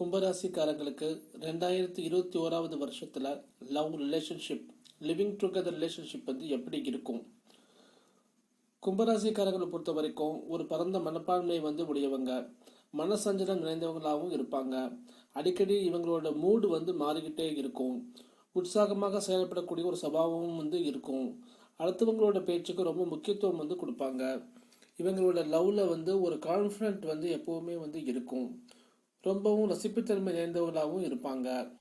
கும்பராசிக்காரங்களுக்கு ரெண்டாயிரத்தி இருபத்தி ஓராவது வருஷத்தில் love relationship living together relationship வந்து எப்படி இருக்கும்? கும்பராசிக்காரங்களை பொறுத்த வரைக்கும் ஒரு பரந்த மனப்பான்மை வந்து உடையவங்க. மனசஞ்சலம் நிறைந்தவங்களாகவும் இருப்பாங்க. அடிக்கடி இவங்களோட மூடு வந்து மாறிக்கிட்டே இருக்கும். உற்சாகமாக செயல்படக்கூடிய ஒரு சபாவமும் வந்து இருக்கும். அடுத்தவங்களோட பேச்சுக்கு ரொம்ப முக்கியத்துவம் வந்து கொடுப்பாங்க. இவங்களோட லவ்வில் வந்து ஒரு கான்ஃபிடென்ட் வந்து எப்பவுமே வந்து இருக்கும். ரொம்பவும் ரசிப்புத்தன்மை நிறைந்தவர்களாகவும் இருப்பாங்க.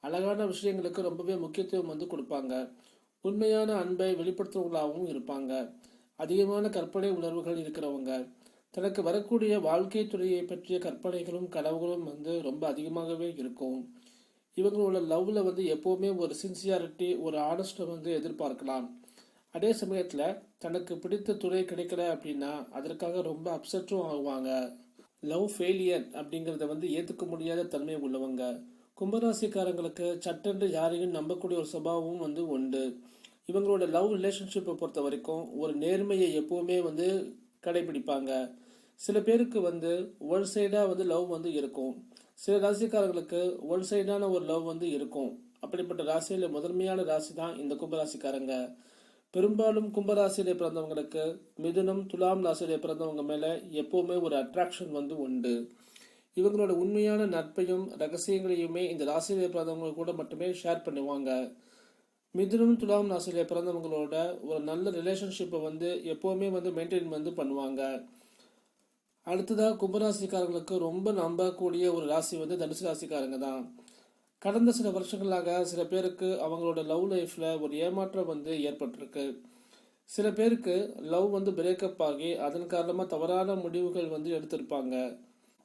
அழகான விஷயங்களுக்கு ரொம்பவே முக்கியத்துவம் வந்து கொடுப்பாங்க. உண்மையான அன்பை வெளிப்படுத்துறவர்களாகவும் இருப்பாங்க. அதிகமான கற்பனை உணர்வுகள் இருக்கிறவங்க. தனக்கு வரக்கூடிய வாழ்க்கை துறையை பற்றிய கற்பனைகளும் கனவுகளும் வந்து ரொம்ப அதிகமாகவே இருக்கும். இவங்களோட லவ்வில் வந்து எப்போவுமே ஒரு சின்சியாரிட்டி ஒரு ஆனஸ்ட்டை வந்து எதிர்பார்க்கலாம். அதே சமயத்தில் தனக்கு பிடித்த துறை கிடைக்கல அப்படின்னா அதற்காக ரொம்ப அப்செட்டும் ஆகுவாங்க. லவ் ஃபெயிலியர் அப்படிங்கிறத வந்து ஏற்றுக்க முடியாத தன்மை உள்ளவங்க. கும்பராசிக்காரங்களுக்கு சட்டென்று யாரையும் நம்பக்கூடிய ஒரு சுபாவமும் வந்து உண்டு. இவங்களோட லவ் ரிலேஷன்ஷிப்பை பொறுத்த வரைக்கும் ஒரு நேர்மையை எப்போவுமே வந்து கடைபிடிப்பாங்க. சில பேருக்கு வந்து ஒன் சைடாக வந்து லவ் வந்து இருக்கும். சில ராசிக்காரங்களுக்கு ஒன் சைடான ஒரு லவ் வந்து இருக்கும். அப்படிப்பட்ட ராசியில் முதன்மையான ராசி தான் இந்த கும்பராசிக்காரங்க. பெரும்பாலும் கும்பராசியிலே பிறந்தவங்களுக்கு மிதுனம் துலாம் ராசியிலே பிறந்தவங்க மேலே எப்போவுமே ஒரு அட்ராக்ஷன் வந்து உண்டு. இவங்களோட உண்மையான நட்பையும் ரகசியங்களையுமே இந்த ராசியிலே பிறந்தவங்க கூட மட்டுமே ஷேர் பண்ணுவாங்க. மிதுனம் துலாம் ராசியிலே பிறந்தவங்களோட ஒரு நல்ல ரிலேஷன்ஷிப்பை வந்து எப்போவுமே வந்து மெயின்டைன் வந்து பண்ணுவாங்க. அடுத்ததாக கும்பராசிக்காரங்களுக்கு ரொம்ப நம்பக்கூடிய ஒரு ராசி வந்து தனுசு ராசிக்காரங்க தான். கடந்த சில வருஷங்களாக சில பேருக்கு அவங்களோட லவ் லைஃப்பில் ஒரு ஏமாற்றம் வந்து ஏற்பட்டிருக்கு. சில பேருக்கு லவ் வந்து பிரேக்கப் ஆகி அதன் காரணமாக தவறான முடிவுகள் வந்து எடுத்திருப்பாங்க.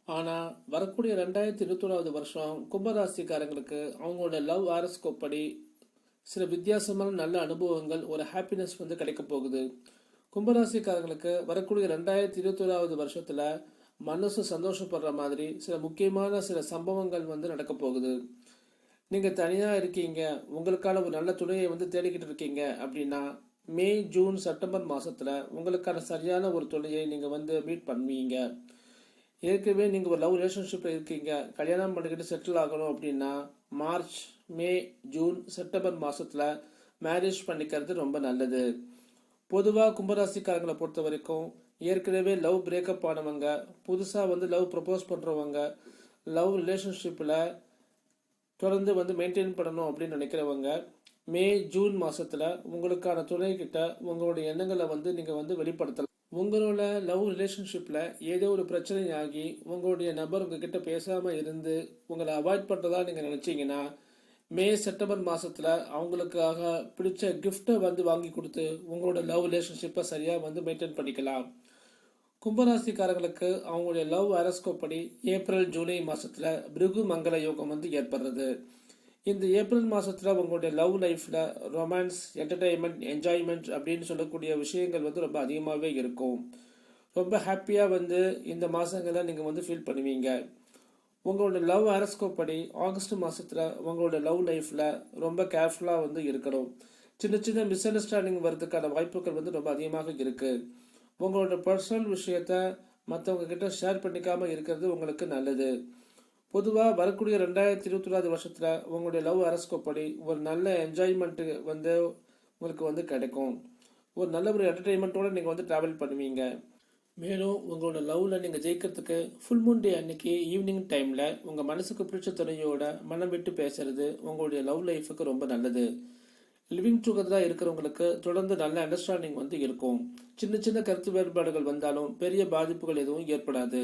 ஆனால் வரக்கூடிய ரெண்டாயிரத்தி இருபத்தொன்னாவது வருஷம் கும்பராசிக்காரங்களுக்கு அவங்களோட லவ் ஆரஸ்கோப் படி சில வித்தியாசமான நல்ல அனுபவங்கள் ஒரு ஹாப்பினஸ் வந்து கிடைக்க போகுது. கும்பராசிக்காரங்களுக்கு வரக்கூடிய ரெண்டாயிரத்தி இருபத்தொன்னாவது வருஷத்தில் மனசு சந்தோஷப்படுற மாதிரி சில முக்கியமான சில சம்பவங்கள் வந்து நடக்க போகுது. நீங்கள் தனியாக இருக்கீங்க உங்களுக்கான ஒரு நல்ல துணையை வந்து தேடிக்கிட்டு இருக்கீங்க அப்படின்னா மே ஜூன் செப்டம்பர் மாதத்தில் உங்களுக்கான சரியான ஒரு துணையை நீங்கள் வந்து மீட் பண்ணுவீங்க. ஏற்கனவே நீங்கள் ஒரு லவ் ரிலேஷன்ஷிப்பில் இருக்கீங்க கல்யாணம் பண்ணிக்கிட்டு செட்டில் ஆகணும் அப்படின்னா மார்ச் மே ஜூன் செப்டம்பர் மாதத்தில் மேரேஜ் பண்ணிக்கிறது ரொம்ப நல்லது. பொதுவாக கும்பராசிக்காரங்களை பொறுத்த வரைக்கும் ஏற்கனவே லவ் பிரேக்கப் ஆனவங்க புதுசாக வந்து லவ் ப்ரப்போஸ் பண்ணுறவங்க லவ் ரிலேஷன்ஷிப்பில் தொடர்ந்து வந்து மெயின்டைன் பண்ணணும் அப்படின்னு நினைக்கிறவங்க மே ஜூன் மாதத்தில் உங்களுக்கான துணைக்கிட்ட உங்களுடைய எண்ணங்களை வந்து நீங்கள் வந்து வெளிப்படுத்தலாம். உங்களோட லவ் ரிலேஷன்ஷிப்பில் ஏதோ ஒரு பிரச்சனை ஆகி உங்களுடைய நபர் உங்ககிட்ட பேசாமல் இருந்து உங்களை அவாய்ட் பண்ணுறதா நீங்கள் நினச்சிங்கன்னா மே செப்டம்பர் மாதத்தில் அவங்களுக்காக பிடிச்ச கிஃப்ட்டை வந்து வாங்கி கொடுத்து உங்களோட லவ் ரிலேஷன்ஷிப்பை சரியாக வந்து மெயின்டைன் பண்ணிக்கலாம். கும்பராசிக்காரங்களுக்கு அவங்களுடைய லவ் அரஸ்கோப் படி ஏப்ரல் ஜூலை மாதத்தில் பிருகு மங்கள யோகம் வந்து ஏற்படுறது. இந்த ஏப்ரல் மாதத்தில் உங்களுடைய லவ் லைஃப்பில் ரொமான்ஸ் என்டர்டெயின்மெண்ட் என்ஜாய்மெண்ட் அப்படின்னு சொல்லக்கூடிய விஷயங்கள் வந்து ரொம்ப அதிகமாகவே இருக்கும். ரொம்ப ஹாப்பியாக வந்து இந்த மாதங்களில் நீங்கள் வந்து ஃபீல் பண்ணுவீங்க. உங்களோட லவ் அரஸ்கோப் படி ஆகஸ்ட் மாதத்தில் உங்களோட லவ் லைஃப்பில் ரொம்ப கேர்ஃபுல்லாக வந்து இருக்கணும். சின்ன சின்ன மிஸ் அண்டர்ஸ்டாண்டிங் வர்றதுக்கான வாய்ப்புகள் வந்து ரொம்ப அதிகமாக இருக்குது உங்களோட பர்சனல் விஷயத்த மற்றவங்க கிட்ட ஷேர் பண்ணிக்காமல் இருக்கிறது உங்களுக்கு நல்லது. பொதுவாக வரக்கூடிய ரெண்டாயிரத்தி இருபத்தொராது வருஷத்தில் உங்களுடைய லவ் அரஸ்கோப் படி ஒரு நல்ல என்ஜாய்மெண்ட்டு வந்து உங்களுக்கு வந்து கிடைக்கும். ஒரு நல்ல ஒரு என்டர்டெயின்மெண்ட்டோடு நீங்கள் வந்து ட்ராவல் பண்ணுவீங்க. மேலும் உங்களோட லவ்வில் நீங்கள் ஜெயிக்கிறதுக்கு ஃபுல் மூன் டே அன்னைக்கு ஈவினிங் டைமில் உங்கள் மனசுக்கு பிடிச்ச துணையோட மனம் விட்டு பேசுறது உங்களுடைய லவ் லைஃபுக்கு ரொம்ப நல்லது. லிவிங் டுகெதராக இருக்கிறவங்களுக்கு தொடர்ந்து நல்ல அண்டர்ஸ்டாண்டிங் வந்து இருக்கும். சின்ன சின்ன கருத்து வேறுபாடுகள் வந்தாலும் பெரிய பாதிப்புகள் எதுவும் ஏற்படாது.